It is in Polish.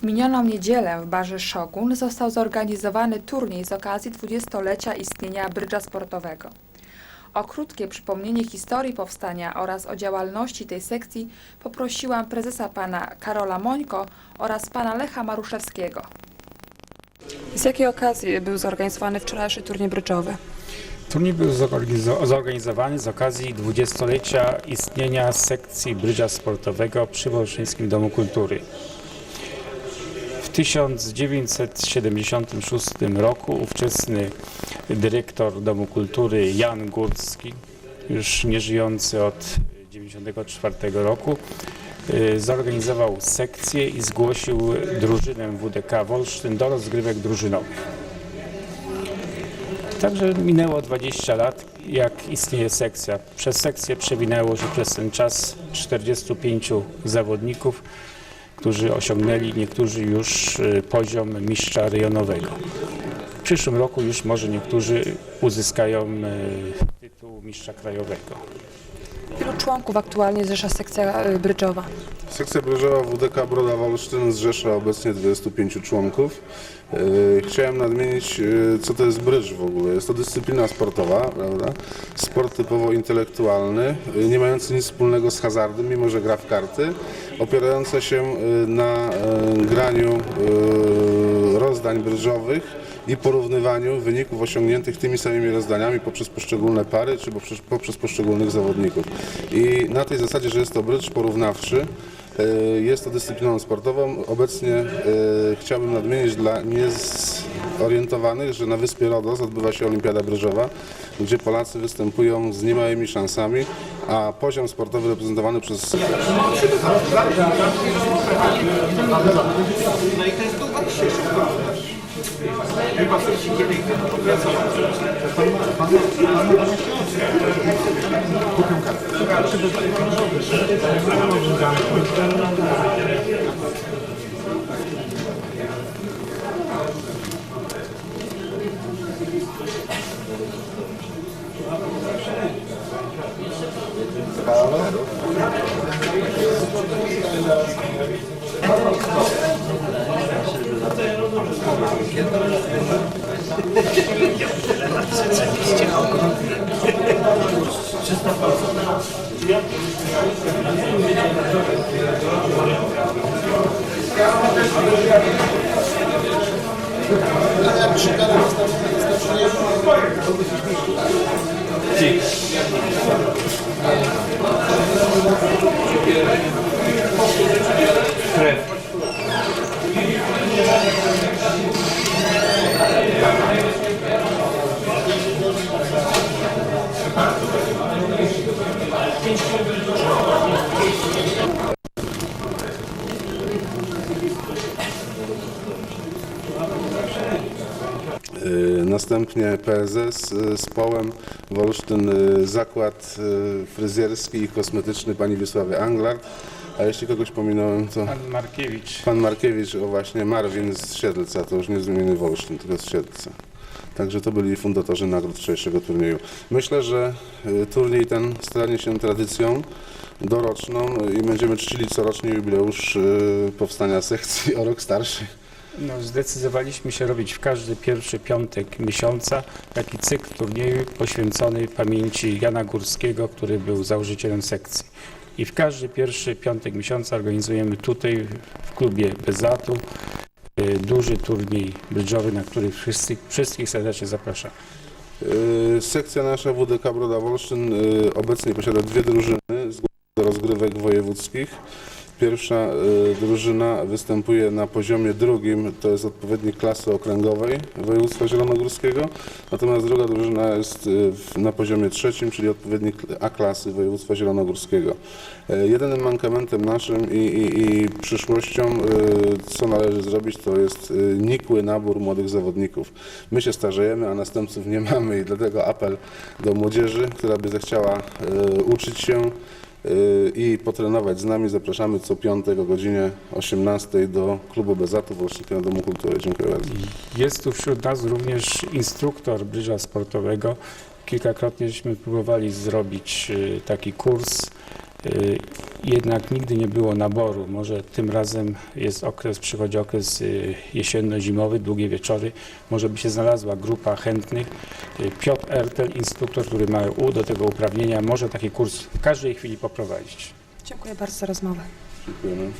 W minioną niedzielę w barze Szogun został zorganizowany turniej z okazji 20-lecia istnienia brydża sportowego. O krótkie przypomnienie historii powstania oraz o działalności tej sekcji poprosiłam prezesa pana Karola Mońko oraz pana Lecha Maruszewskiego. Z jakiej okazji był zorganizowany wczorajszy turniej brydżowy? Turniej był zorganizo- zorganizowany z okazji 20-lecia istnienia sekcji brydża sportowego przy Wolszyńskim Domu Kultury. W 1976 roku ówczesny dyrektor Domu Kultury Jan Górski, już nieżyjący od 1994 roku, y, zorganizował sekcję i zgłosił drużynę WDK Wolsztyn do rozgrywek drużynowych. Także minęło 20 lat, jak istnieje sekcja. Przez sekcję przewinęło się przez ten czas 45 zawodników, którzy osiągnęli niektórzy już y, poziom mistrza rejonowego. W przyszłym roku już może niektórzy uzyskają y, tytuł mistrza krajowego. Ilu członków aktualnie zrzesza sekcja y, brydżowa? Sekcja brzeżowa WDK Broda Wolsztyn zrzesza obecnie 25 członków. Yy, Chciałem nadmienić, yy, co to jest brydż w ogóle. Jest to dyscyplina sportowa, prawda? Sport typowo intelektualny, nie mający nic wspólnego z hazardem, mimo że gra w karty, opierająca się na graniu rozdań brydżowych i porównywaniu wyników osiągniętych tymi samymi rozdaniami poprzez poszczególne pary czy poprzez, poprzez poszczególnych zawodników. I na tej zasadzie, że jest to brydż porównawczy, e, jest to dyscypliną sportową. Obecnie e, chciałbym nadmienić dla niezorientowanych, że na wyspie Rodos odbywa się Olimpiada Brydżowa, gdzie Polacy występują z niemałymi szansami, a poziom sportowy reprezentowany przez Chyba coś jedynkę to pokazał. Pan ma pan Kupię kartę. Halo? Y, Następnie PSS y, z Połem, Wolsztyn y, Zakład y, Fryzjerski i Kosmetyczny pani Wiesławy Anglard. A jeśli kogoś pominąłem, to Pan Markiewicz pan Markiewicz, o właśnie Marwin z Siedlca, to już nie z gminy Wolsztyn, tylko z Siedlca. Także to byli fundatorzy nagród wczorajszego turnieju. Myślę, że y, turniej ten stanie się tradycją doroczną i będziemy czcili corocznie jubileusz y, powstania sekcji o rok starszy. No, zdecydowaliśmy się robić w każdy pierwszy piątek miesiąca taki cykl turnieju poświęcony pamięci Jana Górskiego, który był założycielem sekcji. I w każdy pierwszy piątek miesiąca organizujemy tutaj w klubie Bezatu y, duży turniej brydżowy, na który wszystkich, wszystkich serdecznie zapraszam. Y, Sekcja nasza WDK Broda Wolsztyn y, obecnie posiada dwie drużyny rozgrywek wojewódzkich. Pierwsza y, drużyna występuje na poziomie drugim, to jest odpowiednik klasy okręgowej województwa zielonogórskiego, natomiast druga drużyna jest y, na poziomie trzecim, czyli odpowiednik A klasy województwa zielonogórskiego. Y, Jedynym mankamentem naszym i, i, i przyszłością, co należy zrobić, to jest nikły nabór młodych zawodników. My się starzejemy, a następców nie mamy i dlatego apel do młodzieży, która by zechciała uczyć się i potrenować z nami. Zapraszamy co piątek o godzinie 18 do klubu Bezatu Wolsztyńskiego Domu Kultury. Dziękuję bardzo. Jest tu wśród nas również instruktor brydża sportowego. Kilkakrotnie żeśmy próbowali zrobić y, taki kurs y, jednak nigdy nie było naboru. Może tym razem jest okres, przychodzi okres y, jesienno-zimowy, długie wieczory. Może by się znalazła grupa chętnych. Y, Piotr Ertel, instruktor, który ma U do tego uprawnienia, może taki kurs w każdej chwili poprowadzić. Dziękuję bardzo za rozmowę. Dziękujemy.